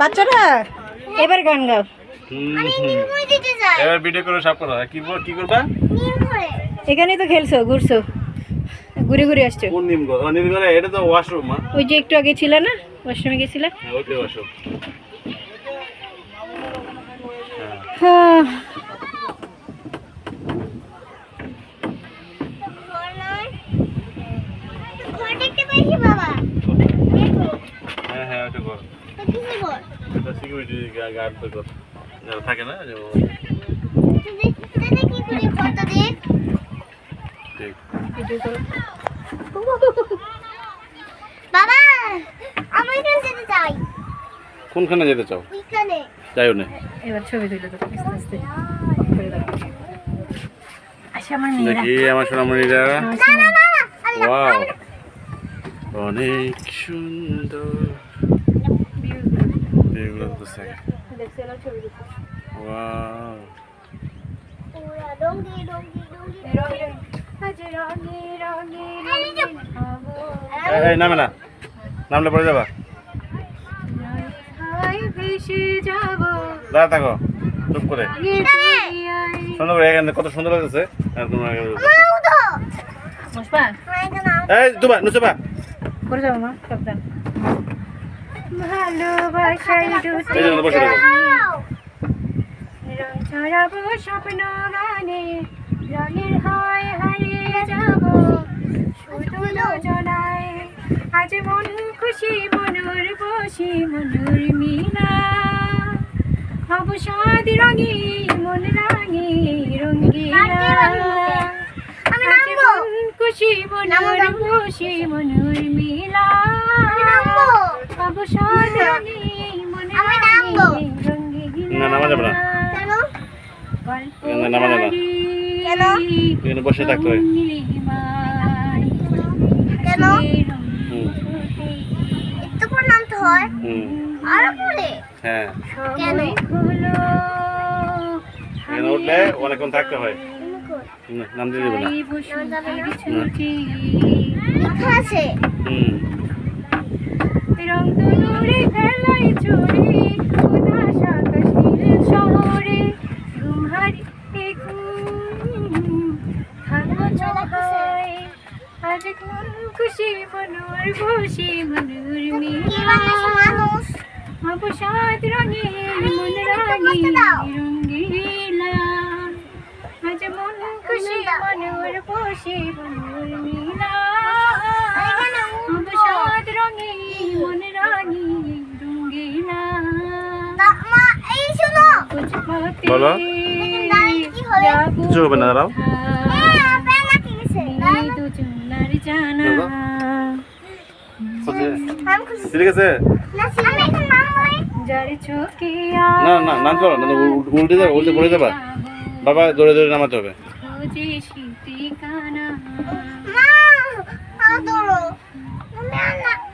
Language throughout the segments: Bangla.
বাচ্চারা এবার গান গাও। এবার ভিডিও করে সব করো। কি বল কি করবা? এখানেই তো খেলছো ঘুরছো। ঘুরে ঘুরে আসছো। কোন নিম গো? নিম গো এটা তো ওয়াশরুম মা। ওই যে একটু আগে ছিল না? ওয়াশরুমে গেছিলে? হ্যাঁ ওইটাই ওয়াশরুম হ্যাঁ ঘর নয় ঘর দেখতে পাইছি বাবা দেখো হ্যাঁ হ্যাঁ ওইটা কর তো কিসে ঘর এটা সিকিউরিটি গার্ড তো যারা থাকে না যে বাবা আমি এখানে যেতে চাই। কোনখানে যেতে চাও? ওইখানে। যাইও না। এবার ছবি তুলে আস্তে আস্তে। আচ্ছা আমার মেয়েরা। দেখি আমার সোনামণিরা। আমার না না না আল্লাহ ওয়াও। অনেক সুন্দর। ওয়াও। এই এই নামে না। নামলে পড়ে যাবা। হাই ভেসে যাব। দাঁড়া থাকো। চুপ করে। দরিয়ায় সুন্দর এখানে কত সুন্দর আর তোমরা। এই দুবা নুসবা করে যাব মা সাবধান। ভালোবাসাই বসে রং ছড়াবো স্বপ্ন গানে রঙের হয় হারিয়ে যাব। শুধু যোজনায় আজ মন খুশি মনুর বসি মনুর মিনা। হব সাদ রঙে মন রাঙে রঙ্গিনা খুশি মনুর বসি মনুর মিলা আমি নামবো হব সাদ রঙে মন আমি নামবো। রঙ্গিনা না, নামা যাবে না। নামা যাবে না। কেন? বসে থাকতে হয়। কেন? একটু পর নামতে হয়। আরও পরে? হ্যাঁ। কেন? এখানে উঠলে অনেকক্ষণ থাকতে হয়। নাম দিয়ে দেবে না। আছে। হুম রং তুলুরে খেলাই চুরি উদাস আকাশের শহরে ঘুমহারি ঘুম থাকো চোখায় আজ কোন খুশি মনোর খুশি মনোর অবসাদ রঙে মন রাঙে রঙ্গিলা আজ মন খুশি মনোর খুশি মনোর মিলা অবসাদ রঙে মন রাঙে রঙ্গিলা তা মা এই শোনো বলো। দাঁড়িয়ে কি হবে? কিছু হবে না দাঁড়াও। ঠিক আছে না, না না উল্টে যাবে উল্টে পড়ে যাবা বাবা দৌড়ে দৌড়ে নামাতে হবে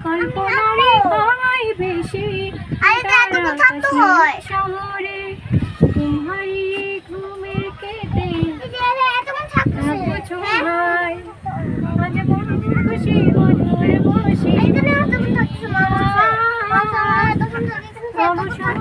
কল্পনারে হয় বেশি। শহরে ঘুম হারিয়ে ঘুমে কেটে বুঝো ভাই। আজ বন্ধু খুশি মনে বসে। অবসর